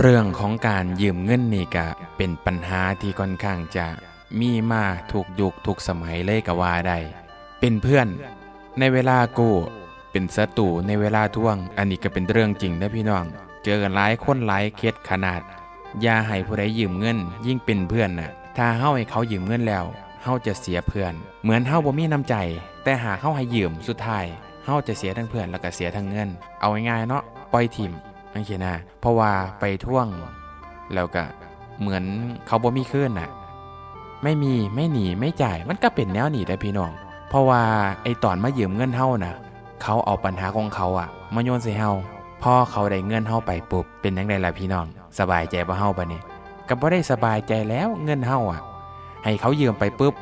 เรื่องของการยืมเงินนี่ก็เป็นปัญหาที่ค่อนข้างจะมีมาถูกยุคถูกสมัยเลยก็ว่าได้ เป็นเพื่อน ในเวลากู้เป็นศัตรูในเวลาท่วง อันนี้ก็เป็นเรื่องจริงนะพี่น้อง เจอกันหลายคนหลายเคสขนาด อย่าให้ผู้ใดยืมเงิน ยิ่งเป็นเพื่อนน่ะ ถ้าเฮาให้เขายืมเงินแล้วเฮาจะเสียเพื่อน เหมือนเฮาบ่มีน้ำใจ แต่หากเฮาให้ยืมสุดท้ายเฮาจะเสียทั้งเพื่อนแล้วก็เสียทั้งเงิน เอาง่ายๆเนาะปล่อยทิม นั่นคือนะเพราะว่าไปท่วง แล้วก็เหมือนเขาบ่มีคืนน่ะ ไม่มีไม่หนีไม่จ่ายมันก็เป็นแนวหนีได้พี่น้อง เพราะว่าไอตอนมายืมเงินเฮาน่ะ เขาเอาปัญหาของเขาอะมาโยนใส่เฮาพอเขาได้เงินเฮาไปปุ๊บเป็นยังไงล่ะพี่น้อง สบายใจบ่เฮาปะเนี่ยก็บ่ได้สบายใจแล้วเงินเฮาอะ ให้เขายืมไปปุ๊บ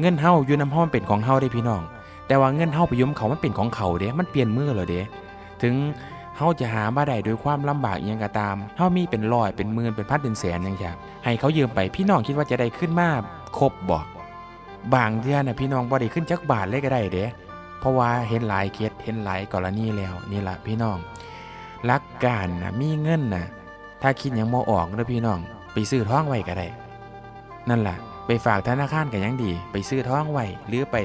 เงินเฮาอยู่น้ำเฮามันเป็นของเฮาได้พี่น้อง แต่ว่าเงินเฮาไปยืมเขามันเป็นของเขาเด้มันเปลี่ยนมือแล้วเด้ถึง เฮาจะหามาได้ด้วยความลำบากยังก็ตามเฮามีเป็นร้อยเป็นหมื่นเป็นพันเป็นแสนจังซี่ให้เขายืมไปพี่น้องคิดว่าจะได้ขึ้นมาครบบ่บางเดือนน่ะพี่น้องบ่ได้ขึ้นจักบาทเลยก็ได้เด้เพราะว่าเห็นหลายเคสเห็นหลายกรณีแล้วนี่ละพี่น้องหลักการนะมีเงินนะถ้าคิดยังบ่ออกเด้อพี่น้อง ไปซื้อท้องไว้ก็ได้ นั่นล่ะไปฝากธนาคารกันยังดี ไปซื้อท้องไว้หรือไป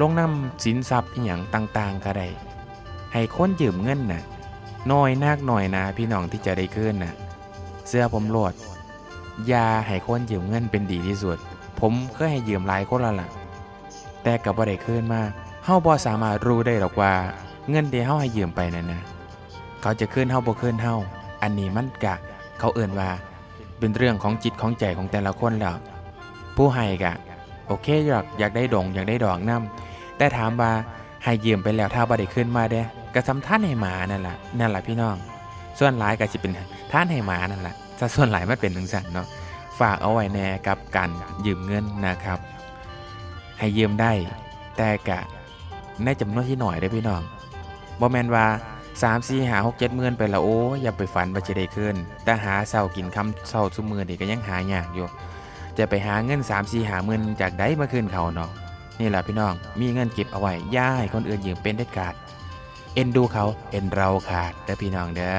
ลงนำสินทรัพย์อย่างต่างๆก็ได้ให้คนยืมเงินน่ะ น้อยนักหน่อยนะ พี่น้องที่จะได้คืนน่ะเสื้อผมโหลดยาให้คนยืมเงินเป็นดีที่สุด ผมเคยให้ยืมหลายคนแล้วล่ะ แต่กับบ่ได้คืนมาเฮาบ่สามารถรู้ได้หรอกว่า เงินที่เฮาให้ยืมไปนั่นนะ เขาจะคืนเฮาบ่คืนเฮาอันนี้มันกะ เขาเอื่นว่า เป็นเรื่องของจิตของใจของแต่ละคนแล้วผู้ให้กะ โอเคอยากอยากได้ดงอยากได้ดอกน้ำแต่ถามว่า ให้ยืมไปแล้วถ้าบ่ได้ขึ้นมาเด้กระทำท่านให้หมานั่นแหละนั่นแหละพี่น้อง ส่วนหลายก็จะเป็นท่านให้หมานั่นแหละถ้าส่วนหลายมันเป็นถึงสันเนาะฝากเอาไว้แน่กับการยืมเงินนะครับ ให้ยืมได้ แต่กะในจำนวนที่หน่อยได้พี่น้องบ่แมนว่า3 4หา6 7หมื่นไปละโอ้อย่าไปฝันว่าจะได้ขึ้น แต่หาเศร้ากินคำเศร้าซุมือนี่ก็ยังหายากอยู่ จะไปหาเงิน3 4หาหมื่นจากใดมาคืนเขาเนาะ นี่แหละพี่น้อง มีเงินเก็บเอาไว้ย่าให้คนอื่นยืมเป็นเด็ดขาด เอ็นดูเขา เอ็นเราขาดเด้อพี่น้องเด้อ